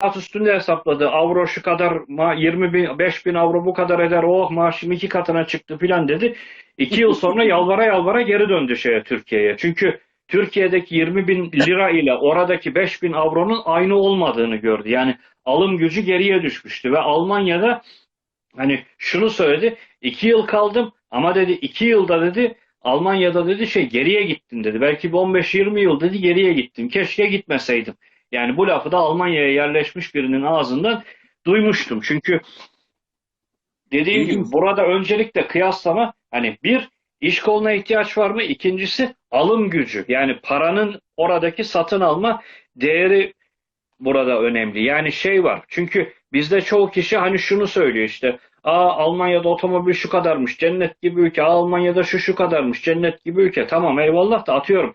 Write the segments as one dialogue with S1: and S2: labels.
S1: At üstünde hesapladı. Avro şu kadar, ma 20 bin, 5 bin avro bu kadar eder. Oh maaşım iki katına çıktı filan dedi. İki yıl sonra yalvara yalvara geri döndü şeye Türkiye'ye. Çünkü Türkiye'deki 20 bin lira ile oradaki 5 bin avronun aynı olmadığını gördü. Yani alım gücü geriye düşmüştü ve Almanya'da hani şunu söyledi. iki yıl kaldım ama dedi iki yılda dedi Almanya'da dedi şey geriye gittim dedi. Belki bir 15-20 yıl dedi geriye gittim. Keşke gitmeseydim. Yani bu lafı da Almanya'ya yerleşmiş birinin ağzından duymuştum. Çünkü dediğim gibi burada öncelikle kıyaslama hani bir iş koluna ihtiyaç var mı? İkincisi alım gücü. Yani paranın oradaki satın alma değeri burada önemli. Yani şey var. Çünkü bizde çoğu kişi hani şunu söylüyor işte. Aa Almanya'da otomobil şu kadarmış. Cennet gibi ülke. Aa, Almanya'da şu şu kadarmış. Cennet gibi ülke. Tamam eyvallah da atıyorum.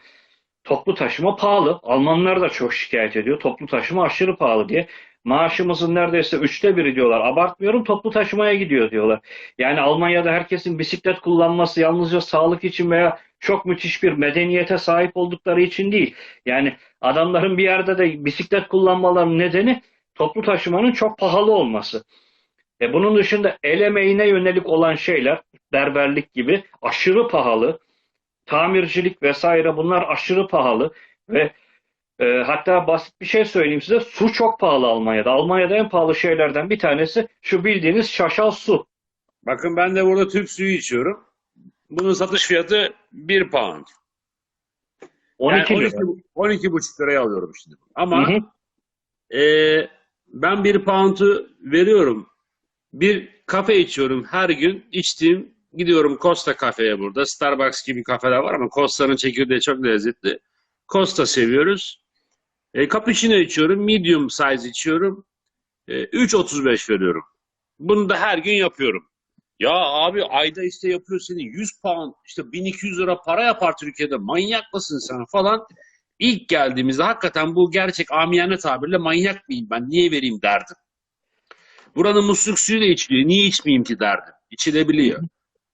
S1: Toplu taşıma pahalı. Almanlar da çok şikayet ediyor. Toplu taşıma aşırı pahalı diye. Maaşımızın neredeyse üçte biri diyorlar. Abartmıyorum toplu taşımaya gidiyor diyorlar. Yani Almanya'da herkesin bisiklet kullanması yalnızca sağlık için veya çok müthiş bir medeniyete sahip oldukları için değil. Yani adamların bir yerde de bisiklet kullanmalarının nedeni toplu taşımanın çok pahalı olması. E bunun dışında el emeğine yönelik olan şeyler, berberlik gibi aşırı pahalı. Tamircilik vesaire bunlar aşırı pahalı ve e, hatta basit bir şey söyleyeyim size su çok pahalı Almanya'da. Almanya'da en pahalı şeylerden bir tanesi şu bildiğiniz şaşal su.
S2: Bakın ben de burada Türk suyu içiyorum. Bunun satış fiyatı 1 pound.
S1: 12
S2: yani
S1: lira.
S2: 12, 12,5 liraya alıyorum şimdi. Ama
S1: Hı hı.
S2: e, ben 1 pound'u veriyorum. Bir kafe içiyorum her gün. içtiğim gidiyorum Costa kafeye burada. Starbucks gibi kafeler var ama Costa'nın çekirdeği çok lezzetli. Costa seviyoruz. E, cappuccino içiyorum. Medium size içiyorum. E, 3.35 veriyorum. Bunu da her gün yapıyorum. Ya abi ayda işte yapıyor senin 100 pound işte 1200 lira para yapar Türkiye'de manyak mısın sen falan. İlk geldiğimizde hakikaten bu gerçek amiyane tabirle manyak mıyım ben niye vereyim derdim. Buranın musluk suyu da içiliyor niye içmeyeyim ki derdim. İçilebiliyor.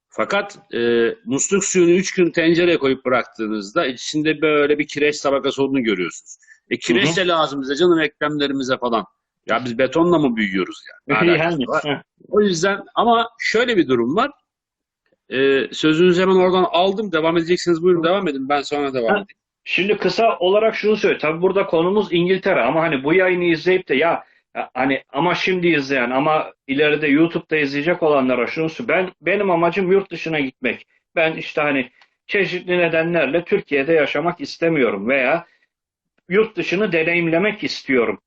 S2: Fakat e, musluk suyunu 3 gün tencereye koyup bıraktığınızda içinde böyle bir kireç tabakası olduğunu görüyorsunuz. E kireç de lazım bize canım eklemlerimize falan. Ya biz betonla mı büyüyoruz yani?
S1: Yani.
S2: O yüzden ama şöyle bir durum var. Ee, sözünüzü hemen oradan aldım. Devam edeceksiniz. Buyurun devam edin. Ben sonra devam
S1: Ha.
S2: edeyim.
S1: Şimdi kısa olarak şunu söyleyeyim. Tabii burada konumuz İngiltere ama hani bu yayını izleyip de ya hani ama şimdi izleyen ama ileride YouTube'da izleyecek olanlara şunu. Ben benim amacım yurt dışına gitmek. Ben işte hani çeşitli nedenlerle Türkiye'de yaşamak istemiyorum veya yurt dışını deneyimlemek istiyorum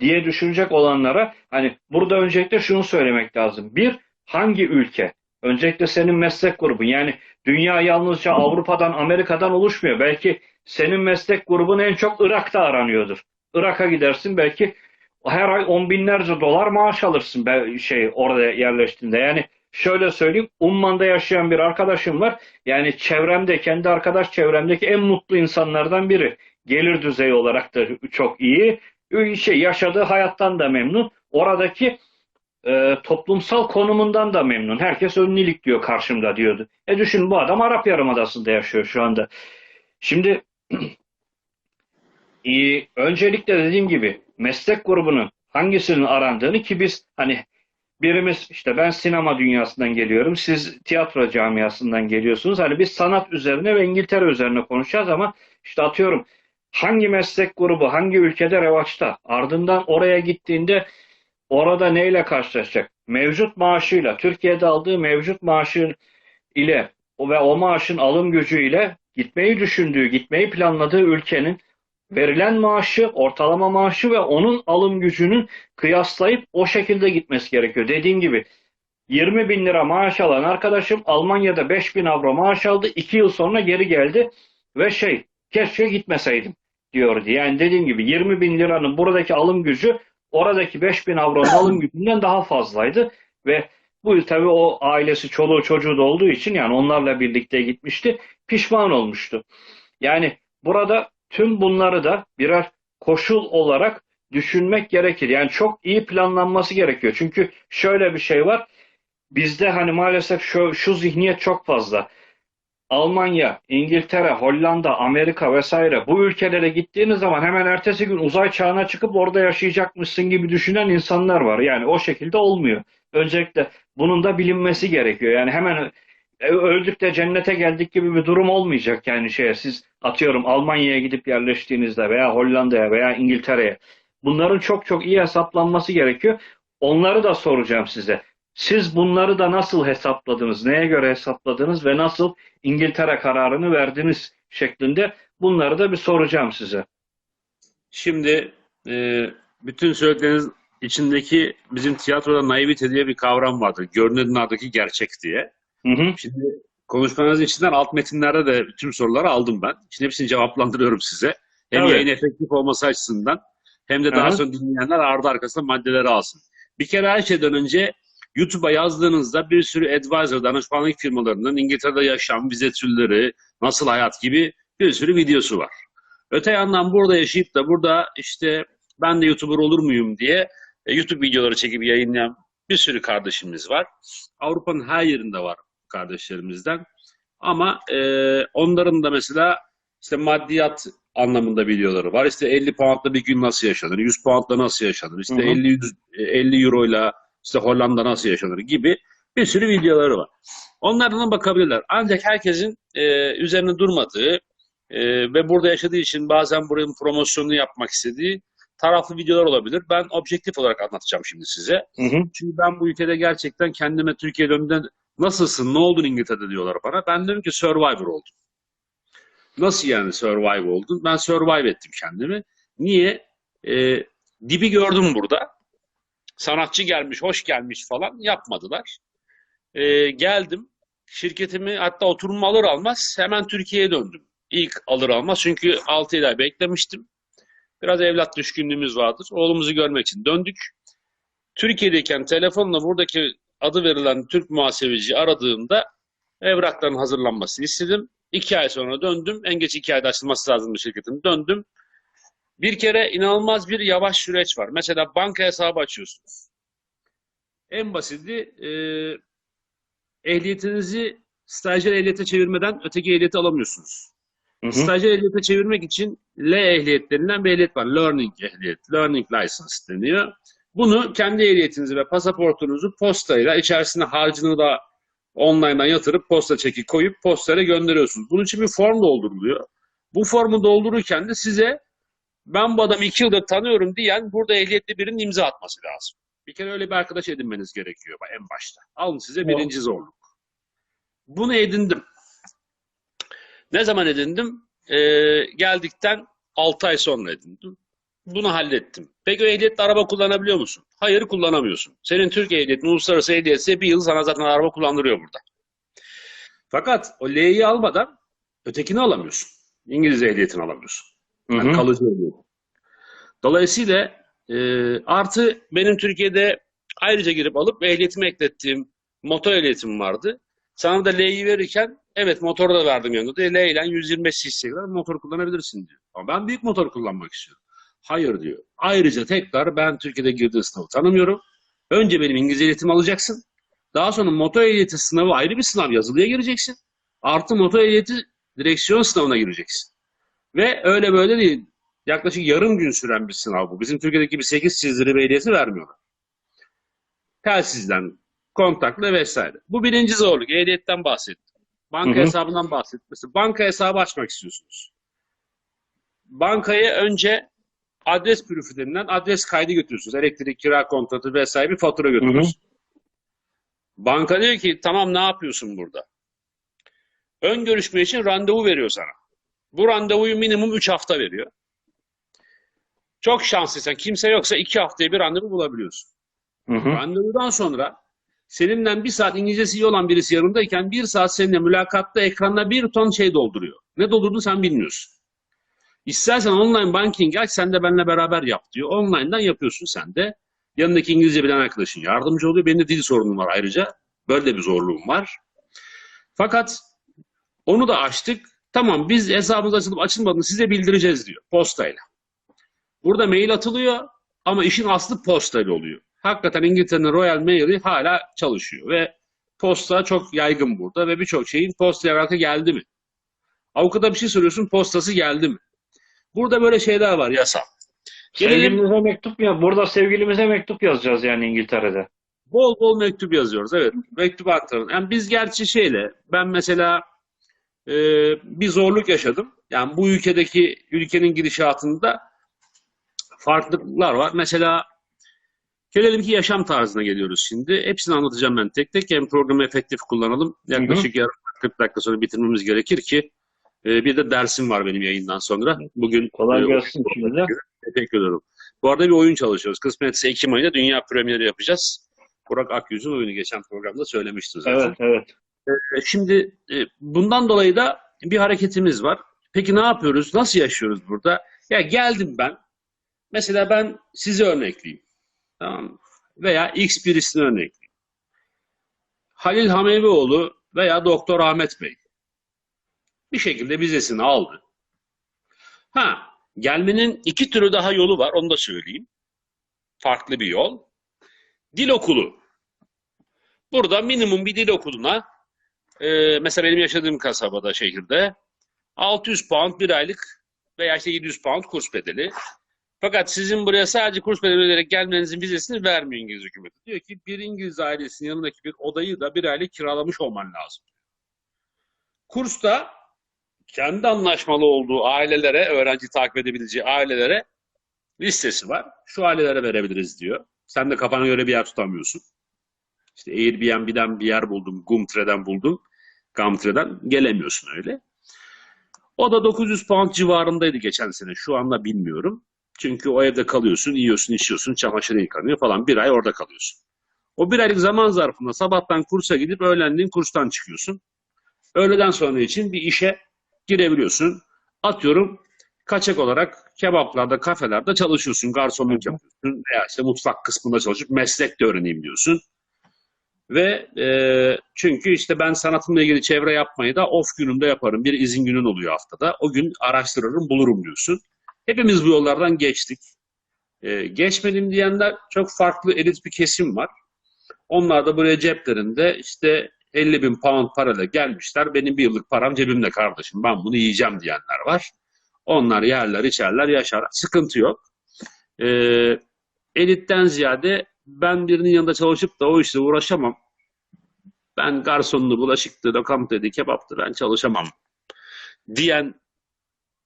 S1: diye düşünecek olanlara hani burada öncelikle şunu söylemek lazım. Bir, hangi ülke? Öncelikle senin meslek grubun. Yani dünya yalnızca Avrupa'dan, Amerika'dan oluşmuyor. Belki senin meslek grubun en çok Irak'ta aranıyordur. Irak'a gidersin belki her ay on binlerce dolar maaş alırsın be- şey orada yerleştiğinde. Yani şöyle söyleyeyim, Umman'da yaşayan bir arkadaşım var. Yani çevremde, kendi arkadaş çevremdeki en mutlu insanlardan biri. Gelir düzeyi olarak da çok iyi. Şey, yaşadığı hayattan da memnun. Oradaki e, toplumsal konumundan da memnun. Herkes önlülük diyor karşımda diyordu. E düşün bu adam Arap Yarımadası'nda yaşıyor şu anda. Şimdi e, öncelikle dediğim gibi meslek grubunun hangisinin arandığını ki biz hani birimiz işte ben sinema dünyasından geliyorum. Siz tiyatro camiasından geliyorsunuz. Hani biz sanat üzerine ve İngiltere üzerine konuşacağız ama işte atıyorum hangi meslek grubu hangi ülkede revaçta ardından oraya gittiğinde orada neyle karşılaşacak? Mevcut maaşıyla, Türkiye'de aldığı mevcut maaşı ile ve o maaşın alım gücüyle gitmeyi düşündüğü, gitmeyi planladığı ülkenin verilen maaşı, ortalama maaşı ve onun alım gücünün kıyaslayıp o şekilde gitmesi gerekiyor. Dediğim gibi 20 bin lira maaş alan arkadaşım Almanya'da 5 bin avro maaş aldı. 2 yıl sonra geri geldi ve şey keşke gitmeseydim diyordu. Yani dediğim gibi 20 bin liranın buradaki alım gücü oradaki 5 bin avronun alım gücünden daha fazlaydı ve bu tabii o ailesi çoluğu çocuğu da olduğu için yani onlarla birlikte gitmişti. Pişman olmuştu. Yani burada tüm bunları da birer koşul olarak düşünmek gerekir. Yani çok iyi planlanması gerekiyor. Çünkü şöyle bir şey var. Bizde hani maalesef şu, şu zihniyet çok fazla. Almanya, İngiltere, Hollanda, Amerika vesaire bu ülkelere gittiğiniz zaman hemen ertesi gün uzay çağına çıkıp orada yaşayacakmışsın gibi düşünen insanlar var. Yani o şekilde olmuyor. Öncelikle bunun da bilinmesi gerekiyor. Yani hemen öldük de cennete geldik gibi bir durum olmayacak yani şeye siz atıyorum Almanya'ya gidip yerleştiğinizde veya Hollanda'ya veya İngiltere'ye bunların çok çok iyi hesaplanması gerekiyor. Onları da soracağım size. Siz bunları da nasıl hesapladınız? Neye göre hesapladınız ve nasıl İngiltere kararını verdiniz şeklinde bunları da bir soracağım size.
S2: Şimdi e, bütün söyledikleriniz içindeki bizim tiyatroda naivite diye bir kavram vardır. Görünenlerdeki gerçek diye.
S1: Hı hı.
S2: Şimdi konuşmanızın içinden alt metinlerde de tüm soruları aldım ben. Şimdi hepsini cevaplandırıyorum size. Hem
S1: Evet.
S2: yayın efektif olması açısından hem de daha
S1: Aha.
S2: sonra dinleyenler ardı arkasında maddeleri alsın. Bir kere her şeyden önce YouTube'a yazdığınızda bir sürü advisor, danışmanlık firmalarının İngiltere'de yaşam, vize türleri, nasıl hayat gibi bir sürü videosu var. Öte yandan burada yaşayıp da burada işte ben de YouTuber olur muyum diye e, YouTube videoları çekip yayınlayan bir sürü kardeşimiz var. Avrupa'nın her yerinde var kardeşlerimizden. Ama e, onların da mesela işte maddiyat anlamında videoları var. İşte 50 poundla bir gün nasıl yaşanır, 100 poundla nasıl yaşanır, işte
S1: Hı hı.
S2: 50 yüz- e, 50 euroyla işte Hollanda nasıl yaşanır gibi bir sürü videoları var. Onlardan bakabilirler. Ancak herkesin e, üzerine durmadığı e, ve burada yaşadığı için bazen buranın promosyonunu yapmak istediği taraflı videolar olabilir. Ben objektif olarak anlatacağım şimdi size.
S1: Hı hı.
S2: Çünkü ben bu ülkede gerçekten kendime Türkiye döndüğümde nasılsın, ne oldun İngiltere'de diyorlar bana. Ben diyorum ki Survivor oldum. Nasıl yani Survivor oldun? Ben Survive ettim kendimi. Niye? Ee, dibi gördüm burada. Sanatçı gelmiş, hoş gelmiş falan yapmadılar. Ee, geldim. Şirketimi hatta oturum alır almaz hemen Türkiye'ye döndüm. İlk alır almaz çünkü 6 ay beklemiştim. Biraz evlat düşkünlüğümüz vardır. Oğlumuzu görmek için döndük. Türkiye'deyken telefonla buradaki adı verilen Türk muhasebeci aradığımda evrakların hazırlanmasını istedim. İki ay sonra döndüm. En geç iki ayda açılması lazımdı şirketin. Döndüm. Bir kere inanılmaz bir yavaş süreç var. Mesela banka hesabı açıyorsunuz. En basiti e, ehliyetinizi stajyer ehliyete çevirmeden öteki ehliyeti alamıyorsunuz.
S1: Hı hı.
S2: Stajyer ehliyete çevirmek için L ehliyet denilen bir ehliyet var. Learning ehliyet. Learning license deniyor. Bunu kendi ehliyetinizi ve pasaportunuzu postayla içerisine harcını da online'dan yatırıp posta çeki koyup postaya gönderiyorsunuz. Bunun için bir form dolduruluyor. Bu formu doldururken de size ben bu adamı iki yıldır tanıyorum diyen burada ehliyetli birinin imza atması lazım. Bir kere öyle bir arkadaş edinmeniz gerekiyor en başta. Alın size birinci zorluk. Bunu edindim. Ne zaman edindim? Ee, geldikten 6 ay sonra edindim. Bunu hallettim. Peki o ehliyetle araba kullanabiliyor musun? Hayır kullanamıyorsun. Senin Türk ehliyetin uluslararası ehliyetse bir yıl sana zaten araba kullandırıyor burada. Fakat o L'yi almadan ötekini alamıyorsun. İngiliz ehliyetini alamıyorsun. Yani
S1: hı.
S2: kalıcı ehliyet. Dolayısıyla e, artı benim Türkiye'de ayrıca girip alıp ehliyetimi eklettiğim motor ehliyetim vardı. Sana da L'yi verirken evet motoru da verdim yanında. da L ile 125 cc'ye kadar motor kullanabilirsin diyor. Ama ben büyük motor kullanmak istiyorum. Hayır diyor. Ayrıca tekrar ben Türkiye'de girdiğim sınavı tanımıyorum. Önce benim İngilizce ehliyetimi alacaksın. Daha sonra motor ehliyeti sınavı ayrı bir sınav yazılıya gireceksin. Artı motor ehliyeti direksiyon sınavına gireceksin. Ve öyle böyle değil. Yaklaşık yarım gün süren bir sınav bu. Bizim Türkiye'deki gibi 8 çizdiri bir ehliyeti vermiyorlar. Telsizden, kontakla vesaire. Bu birinci zorluk. Ehliyetten bahsettim. Banka
S1: Hı hı.
S2: hesabından bahsettim. Mesela banka hesabı açmak istiyorsunuz. Bankaya önce adres prüfü denilen adres kaydı götürüyorsunuz. Elektrik, kira kontratı vesaire bir fatura götürüyorsunuz. Banka diyor ki tamam ne yapıyorsun burada? Ön görüşme için randevu veriyor sana. Bu randevuyu minimum 3 hafta veriyor. Çok şanslıysan kimse yoksa 2 haftaya bir randevu bulabiliyorsun.
S1: Hı hı.
S2: Randevudan sonra seninle bir saat İngilizcesi iyi olan birisi yanındayken bir saat seninle mülakatta ekranda bir ton şey dolduruyor. Ne doldurduğunu sen bilmiyorsun. İstersen online banking aç sen de benimle beraber yap diyor. Online'dan yapıyorsun sen de. Yanındaki İngilizce bilen arkadaşın yardımcı oluyor. Benim de dil sorunum var ayrıca. Böyle de bir zorluğum var. Fakat onu da açtık. Tamam biz hesabımız açılıp açılmadığını size bildireceğiz diyor postayla. Burada mail atılıyor ama işin aslı postayla oluyor. Hakikaten İngiltere'nin Royal Mail'i hala çalışıyor ve posta çok yaygın burada ve birçok şeyin posta evrakı geldi mi? Avukata bir şey soruyorsun postası geldi mi? Burada böyle şeyler var yasal. Gelelim
S1: Sevgilimize mektup ya. Burada sevgilimize mektup yazacağız yani İngiltere'de.
S2: bol bol mektup yazıyoruz. Evet mektup aktarın. Yani biz gerçi şeyle ben mesela e, bir zorluk yaşadım. Yani bu ülkedeki ülkenin gidişatında farklılıklar var. Mesela gelelim ki yaşam tarzına geliyoruz şimdi. Hepsini anlatacağım ben tek tek. Hem programı efektif kullanalım. Yaklaşık yarım 40 dakika sonra bitirmemiz gerekir ki e, bir de dersim var benim yayından sonra. Bugün
S1: Kolay
S2: e,
S1: gelsin şimdi.
S2: Teşekkür ederim. Bu arada bir oyun çalışıyoruz. Kısmetse Ekim ayında dünya premieri yapacağız. Burak Akyüz'ün oyunu geçen programda söylemişti zaten.
S1: Evet, evet.
S2: E, Şimdi e, bundan dolayı da bir hareketimiz var. Peki ne yapıyoruz? Nasıl yaşıyoruz burada? Ya geldim ben. Mesela ben sizi örnekleyeyim. Tamam mı? Veya X birisini örnekleyeyim. Halil Hamevioğlu veya Doktor Ahmet Bey. Bir şekilde vizesini aldı. Ha, gelmenin iki türü daha yolu var. Onu da söyleyeyim. Farklı bir yol. Dil okulu. Burada minimum bir dil okuluna e, mesela benim yaşadığım kasabada, şehirde 600 pound bir aylık veya işte 700 pound kurs bedeli. Fakat sizin buraya sadece kurs bedeli ödeyerek gelmenizin vizesini vermiyor İngiliz hükümeti. Diyor ki bir İngiliz ailesinin yanındaki bir odayı da bir aylık kiralamış olman lazım. Kursta kendi anlaşmalı olduğu ailelere, öğrenci takip edebileceği ailelere listesi var. Şu ailelere verebiliriz diyor. Sen de kafana göre bir yer tutamıyorsun. İşte Airbnb'den bir yer buldum, Gumtre'den buldum. Gumtre'den gelemiyorsun öyle. O da 900 pound civarındaydı geçen sene. Şu anda bilmiyorum. Çünkü o evde kalıyorsun, yiyorsun, içiyorsun, çamaşır yıkanıyor falan. Bir ay orada kalıyorsun. O bir aylık zaman zarfında sabahtan kursa gidip öğlenliğin kurstan çıkıyorsun. Öğleden sonra için bir işe girebiliyorsun. Atıyorum kaçak olarak kebaplarda, kafelerde çalışıyorsun. Garsonluk yapıyorsun veya işte mutfak kısmında çalışıp meslek de öğreneyim diyorsun. Ve e, çünkü işte ben sanatımla ilgili çevre yapmayı da off günümde yaparım. Bir izin günün oluyor haftada. O gün araştırırım, bulurum diyorsun. Hepimiz bu yollardan geçtik. E, geçmedim diyenler çok farklı elit bir kesim var. Onlar da buraya ceplerinde işte 50 bin pound parayla gelmişler. Benim bir yıllık param cebimde kardeşim. Ben bunu yiyeceğim diyenler var. Onlar yerler, içerler, yaşar. Sıkıntı yok. E, elitten ziyade ben birinin yanında çalışıp da o işle uğraşamam. Ben garsonlu, bulaşıktı, lokantaydı, kebaptı ben çalışamam diyen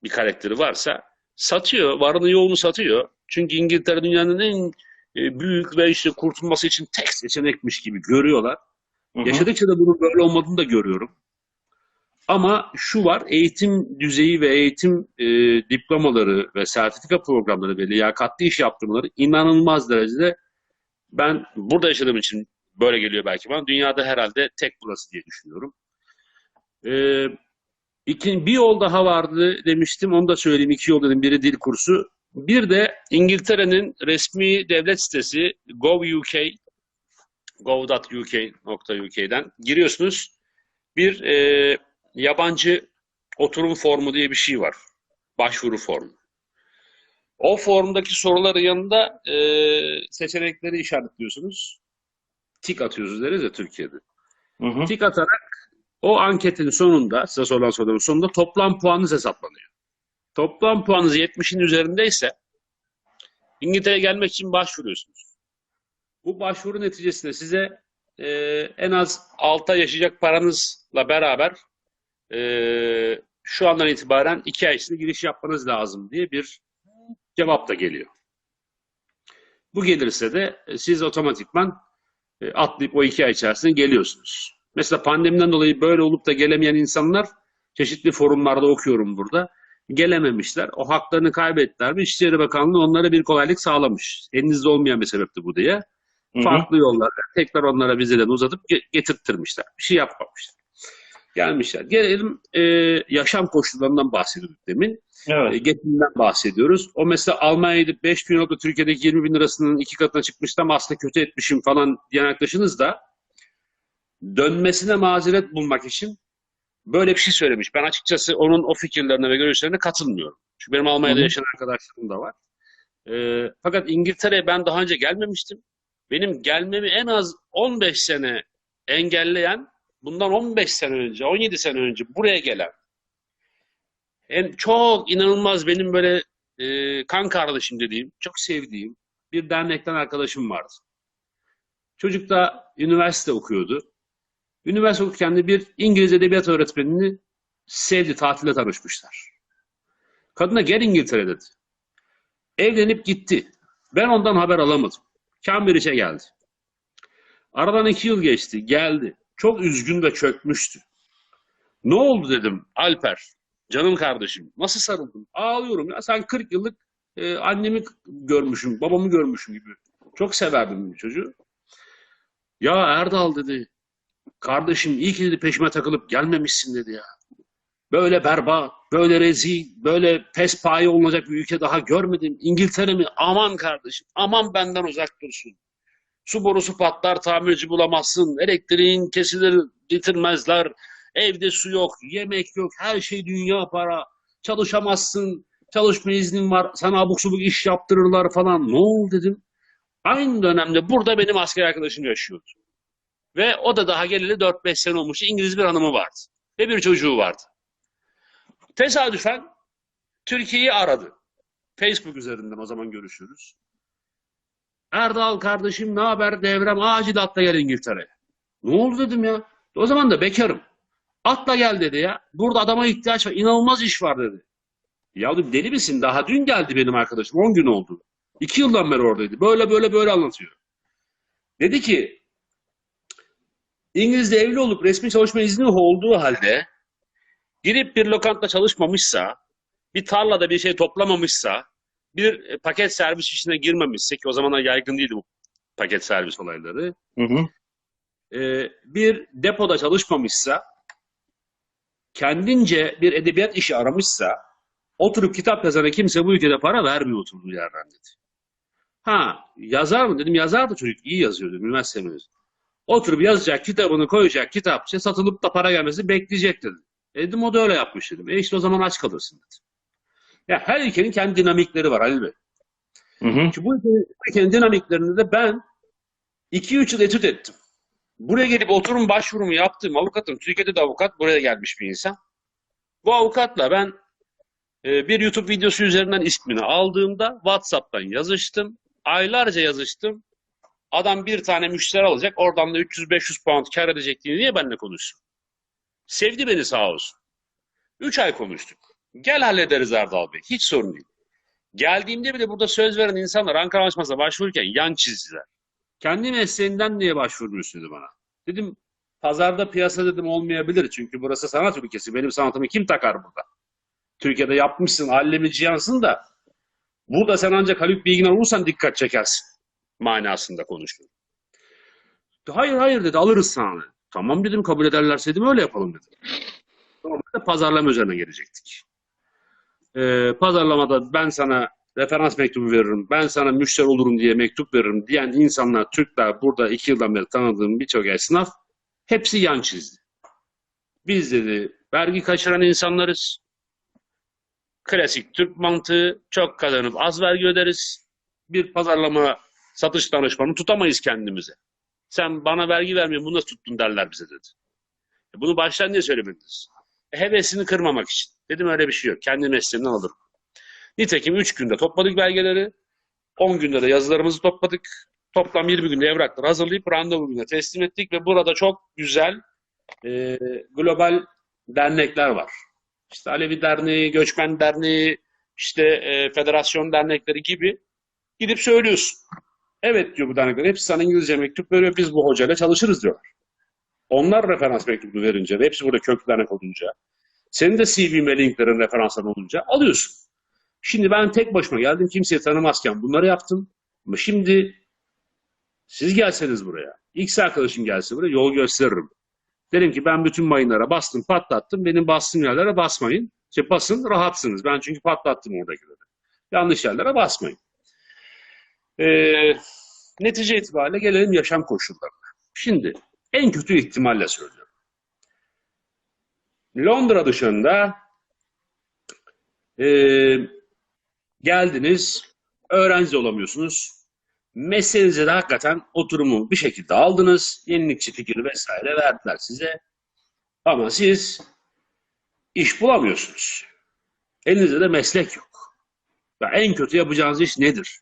S2: bir karakteri varsa satıyor. Varını yoğunu satıyor. Çünkü İngiltere dünyanın en e, büyük ve işte kurtulması için tek seçenekmiş gibi görüyorlar.
S1: Hı hı.
S2: Yaşadıkça da bunun böyle olmadığını da görüyorum. Ama şu var, eğitim düzeyi ve eğitim e, diplomaları ve sertifika programları ve liyakatli iş yaptırmaları inanılmaz derecede ben burada yaşadığım için böyle geliyor belki bana. Dünyada herhalde tek burası diye düşünüyorum. Ee, iki, bir yol daha vardı demiştim. Onu da söyleyeyim. İki yol dedim. Biri dil kursu. Bir de İngiltere'nin resmi devlet sitesi gov.uk gov.uk.uk'den giriyorsunuz. Bir e, yabancı oturum formu diye bir şey var. Başvuru formu. O formdaki soruların yanında e, seçenekleri işaretliyorsunuz. Tik atıyorsunuz deriz ya Türkiye'de.
S1: Hı hı.
S2: Tik atarak o anketin sonunda, size sorulan soruların sonunda toplam puanınız hesaplanıyor. Toplam puanınız 70'in üzerindeyse İngiltere'ye gelmek için başvuruyorsunuz. Bu başvuru neticesinde size e, en az 6 ay yaşayacak paranızla beraber e, şu andan itibaren 2 ay içinde giriş yapmanız lazım diye bir cevap da geliyor. Bu gelirse de e, siz otomatikman e, atlayıp o iki ay içerisinde geliyorsunuz. Mesela pandemiden dolayı böyle olup da gelemeyen insanlar çeşitli forumlarda okuyorum burada. Gelememişler. O haklarını kaybettiler mi? İçişleri Bakanlığı onlara bir kolaylık sağlamış. Elinizde olmayan bir sebepti bu diye. Farklı yollarla tekrar onlara vizeden uzatıp ge- getirttirmişler. Bir şey yapmamışlar. Gelmişler. Gelelim e, yaşam koşullarından bahsediyorduk demin. E,
S1: Evet.
S2: getirinden bahsediyoruz. O mesela Almanya'ya gidip 5 bin euro Türkiye'deki 20 bin lirasının iki katına çıkmıştı ama aslında kötü etmişim falan diyen arkadaşınız da dönmesine mazeret bulmak için böyle bir şey söylemiş. Ben açıkçası onun o fikirlerine ve görüşlerine katılmıyorum. Çünkü benim Almanya'da
S1: Hı hı.
S2: yaşayan arkadaşlarım da var. Ee, fakat İngiltere'ye ben daha önce gelmemiştim. Benim gelmemi en az 15 sene engelleyen bundan 15 sene önce, 17 sene önce buraya gelen en çok inanılmaz benim böyle e, kan kardeşim dediğim, çok sevdiğim bir dernekten arkadaşım vardı. Çocuk da üniversite okuyordu. Üniversite okurken de bir İngiliz edebiyat öğretmenini sevdi, tatilde tanışmışlar. Kadına gel İngiltere dedi. Evlenip gitti. Ben ondan haber alamadım. Cambridge'e geldi. Aradan iki yıl geçti. Geldi. Çok üzgün ve çökmüştü. Ne oldu dedim Alper. Canım kardeşim. Nasıl sarıldın? Ağlıyorum ya. Sen 40 yıllık e, annemi görmüşüm, babamı görmüşüm gibi. Çok severdim bu çocuğu. Ya Erdal dedi. Kardeşim iyi ki dedi peşime takılıp gelmemişsin dedi ya. Böyle berbat, böyle rezil, böyle pespaye olacak bir ülke daha görmedim. İngiltere mi? Aman kardeşim, aman benden uzak dursun. Su borusu patlar, tamirci bulamazsın. Elektriğin kesilir, getirmezler. Evde su yok, yemek yok, her şey dünya para. Çalışamazsın, çalışma iznin var, sana abuk subuk iş yaptırırlar falan. Ne oldu dedim. Aynı dönemde burada benim asker arkadaşım yaşıyordu. Ve o da daha geleli 4-5 sene olmuş. İngiliz bir hanımı vardı. Ve bir çocuğu vardı. Tesadüfen Türkiye'yi aradı. Facebook üzerinden o zaman görüşürüz. Erdal kardeşim ne haber devrem acil atla gel İngiltere'ye. Ne oldu dedim ya. O zaman da bekarım. Atla gel dedi ya. Burada adama ihtiyaç var. İnanılmaz iş var dedi. Ya dedim, deli misin? Daha dün geldi benim arkadaşım. 10 gün oldu. 2 yıldan beri oradaydı. Böyle böyle böyle anlatıyor. Dedi ki İngiliz'de evli olup resmi çalışma izni olduğu halde girip bir lokanta çalışmamışsa, bir tarlada bir şey toplamamışsa, bir e, paket servis işine girmemişse ki o zamanlar yaygın değildi bu paket servis olayları,
S1: Hı hı.
S2: e, bir depoda çalışmamışsa, kendince bir edebiyat işi aramışsa, oturup kitap yazana kimse bu ülkede para vermiyor oturduğu yerden dedi. Ha yazar mı dedim yazar da çocuk iyi yazıyor dedim üniversite mezunu. Oturup yazacak kitabını koyacak kitapçı satılıp da para gelmesi bekleyecek dedi. E dedim o da öyle yapmış dedim. E işte o zaman aç kalırsın dedi. Ya her ülkenin kendi dinamikleri var Ali Bey.
S1: Hı hı.
S2: Çünkü bu ülkenin, ülkenin dinamiklerini de ben 2-3 yıl etüt ettim. Buraya gelip oturum başvurumu yaptım. Avukatım. Türkiye'de de avukat. Buraya gelmiş bir insan. Bu avukatla ben e, bir YouTube videosu üzerinden ismini aldığımda WhatsApp'tan yazıştım. Aylarca yazıştım. Adam bir tane müşteri alacak. Oradan da 300-500 pound kar edecek diye niye benimle konuşsun? Sevdi beni sağ olsun. 3 ay konuştuk. Gel hallederiz Erdal Bey. Hiç sorun değil. Geldiğimde bile burada söz veren insanlar Ankara Anlaşması'na başvururken yan çizdiler. Kendi mesleğinden niye başvurmuyorsun dedi bana. Dedim pazarda piyasa dedim olmayabilir. Çünkü burası sanat ülkesi. Benim sanatımı kim takar burada? Türkiye'de yapmışsın, allemi cihansın da burada sen ancak Haluk Bilginer olursan dikkat çekersin manasında konuştum. Hayır hayır dedi alırız sana. Tamam dedim kabul ederlerse dedim öyle yapalım dedim. Normalde pazarlama üzerine gelecektik. Ee, pazarlamada ben sana referans mektubu veririm, ben sana müşteri olurum diye mektup veririm diyen insanlar, Türkler burada iki yıldan beri tanıdığım birçok esnaf hepsi yan çizdi. Biz dedi vergi kaçıran insanlarız. Klasik Türk mantığı çok kazanıp az vergi öderiz. Bir pazarlama satış danışmanı tutamayız kendimize. Sen bana vergi vermiyorsun bunu nasıl tuttun derler bize dedi. E Bunu baştan niye söylemediniz? E, Hevesini kırmamak için. Dedim öyle bir şey yok. Kendi mesleğimden alırım. Nitekim 3 günde topladık belgeleri. 10 günde de yazılarımızı topladık. Toplam 20 günde evrakları hazırlayıp randevu gününe teslim ettik ve burada çok güzel e, global dernekler var. İşte Alevi Derneği, Göçmen Derneği, işte e, federasyon dernekleri gibi gidip söylüyorsun. Evet diyor bu dernekler. Hepsi sana İngilizce mektup veriyor. Biz bu hocayla çalışırız diyorlar. Onlar referans mektubunu verince ve hepsi burada köklü dernek olunca senin de CV ve linklerin referansların olunca alıyorsun. Şimdi ben tek başıma geldim kimseyi tanımazken bunları yaptım. Ama şimdi siz gelseniz buraya. X arkadaşım gelse buraya yol gösteririm. Derim ki ben bütün mayınlara bastım patlattım. Benim bastığım yerlere basmayın. İşte basın rahatsınız. Ben çünkü patlattım oradakileri. Yanlış yerlere basmayın. Ee, netice itibariyle gelelim yaşam koşullarına. Şimdi en kötü ihtimalle söylüyorum. Londra dışında e, geldiniz, öğrenci olamıyorsunuz. mesleğinize de hakikaten oturumu bir şekilde aldınız. Yenilikçi fikir vesaire verdiler size. Ama siz iş bulamıyorsunuz. Elinizde de meslek yok. Ya en kötü yapacağınız iş nedir?